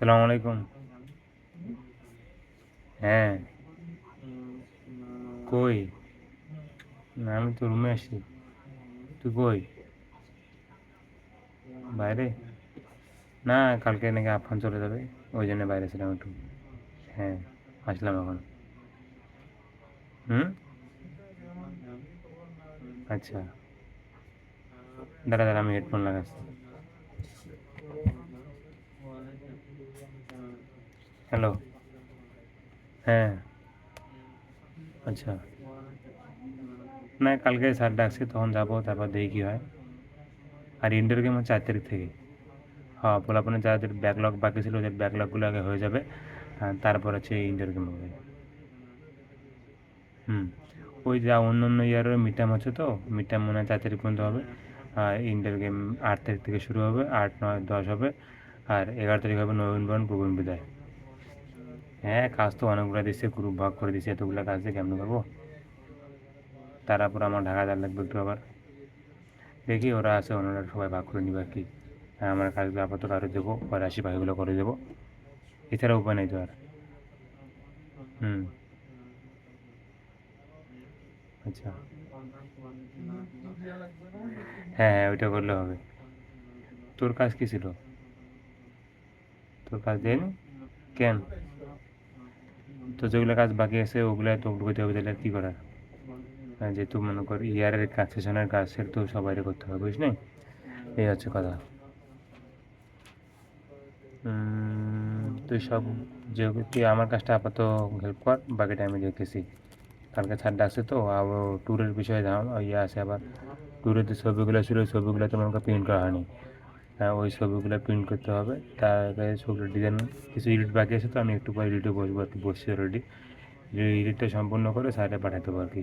সালাম আলাইকুম। হ্যাঁ। কই? না, আমি তো রুমে আসছি তুই কই? বাইরে? না, কালকে নাকি আফান চলে যাবে, ওই জন্য বাইরে ছিলাম একটু। হ্যাঁ আসলাম এখন। হুম? আচ্ছা। দাঁড়া দাঁড়া, আমি হেডফোন লাগাচ্ছি। হ্যালো হ্যাঁ। আচ্ছা। না, কালকে স্যার ডাকছে, তখন যাব, তারপর দেখি কী হয়। আর ইন্ডোর গেম হচ্ছে চার তারিখ থেকে? হ্যাঁ পোলাপনে যাদের ব্যাকলগ বাকি ছিল ওদের ব্যাকলগগুলো আগে হয়ে যাবে তারপর হচ্ছে ইন্ডোর গেম হবে হুম। ওই যা অন্য অন্য ইয়ারের মিড হচ্ছে তো মিড মনে হয় চার তারিখ পর্যন্ত হবে। আর গেম আট তারিখ থেকে শুরু হবে, আট, নয়, দশ হবে। আর এগারো তারিখ হবে নবীন বরণ, প্রবীণ বিদায়। হ্যাঁ কাজ তো অনেকগুলো দিচ্ছে গ্রুপ ভাগ করে দিচ্ছে এতগুলো কাজ দিয়ে কেমন করব তারপর আমার ঢাকা দেওয়ার লাগবে একটু আবার। দেখি ওরা আছে, ওনারা সবাই ভাগ করে নিবে আর কি। হ্যাঁ আমার কাজগুলো আপাতত আরও দেবো, পরে আসি বাকিগুলো করে দেবো। এছাড়া উপায় নেই তো আর। হুম। আচ্ছা। হ্যাঁ হ্যাঁ ওইটা করলে হবে। তোর কাজ কী ছিল? তোর কাজ দেয়নি? কেন? তো যেগুলো কাজ বাকি আছে, ওগুলো তো করতে হবে, তাহলে আর কী করার? হ্যাঁ যেহেতু মনে কর ইয়ারের কাজ, সেশনের কাজ সে তো সবাইরে করতে হবে, বুঝলি? এই হচ্ছে কথা। তুই সব যে, তুই আমার কাজটা আপাতত হেল্প কর বাকিটা আমি দেখতেছি। কালকে স্যার ডাকছে তো, আবার ট্যুরের বিষয়ে ইয়ে আছে আবার। ট্যুরের যে ছবিগুলো ছিল ছবিগুলো তো মনে কর প্রিন্ট করা হয়নি। হ্যাঁ ওই ছবিগুলো প্রিন্ট করতে হবে। তার আগে ছবির ডিজাইন কিছু এডিট বাকি আছে তো আমি একটু পরে এডিটে বসবো আর কি বসছি অলরেডি এডিটটা সম্পূর্ণ করে স্যারে পাঠাতে দেবো আর কি।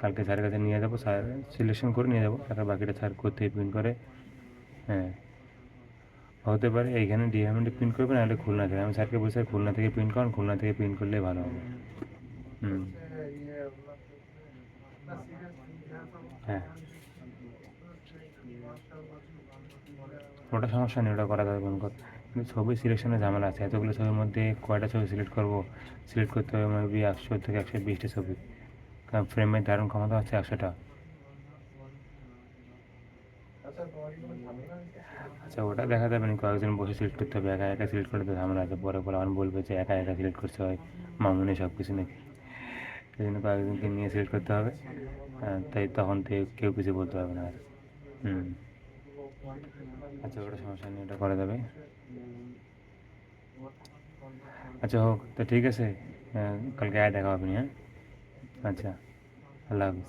কালকে স্যারের কাছে নিয়ে যাব স্যার সিলেকশন করে নিয়ে যাব, তারপর বাকিটা স্যার করতে প্রিন্ট করে। হ্যাঁ হতে পারে এইখানে ডিএমএন্টে প্রিন্ট করবে, নাহলে খুলনা থেকে। আমি স্যারকে বলছি খুলনা থেকে প্রিন্ট করুন, খুলনা থেকে প্রিন্ট করলে ভালো হবে। হুম। হ্যাঁ। ওটা সমস্যা নেই, ওটা করা যাবে কোন কর কিন্তু ছবি সিলেকশনের ঝামেলা আছে। এতগুলো ছবির মধ্যে কয়টা ছবি সিলেক্ট করব? সিলেক্ট করতে হবে মেবি একশো থেকে একশো বিশটা ছবি। কারণ ফ্রেমের ধারণ ক্ষমতা হচ্ছে একশোটা। আচ্ছা ওটা দেখা যাবে না, কয়েকজন বসে সিলেক্ট করতে হবে, একা একা সিলেক্ট করতে ঝামেলা আছে। পরে পরে আমার বলবে যে একা একা সিলেক্ট করতে হয়, মামুনি সব কিছু নাকি? সেই জন্য কয়েকজনকে নিয়ে সিলেক্ট করতে হবে। তাই তখন তো কেউ কিছু বলতে পারবে না। আর হুম। আচ্ছা ওটা সমস্যা নেই ওটা করা যাবে আচ্ছা হোক তো ঠিক আছে আহ, কালকে আয় দেখা হবে নি, হ্যাঁ? আচ্ছা আল্লাহ হাফিজ।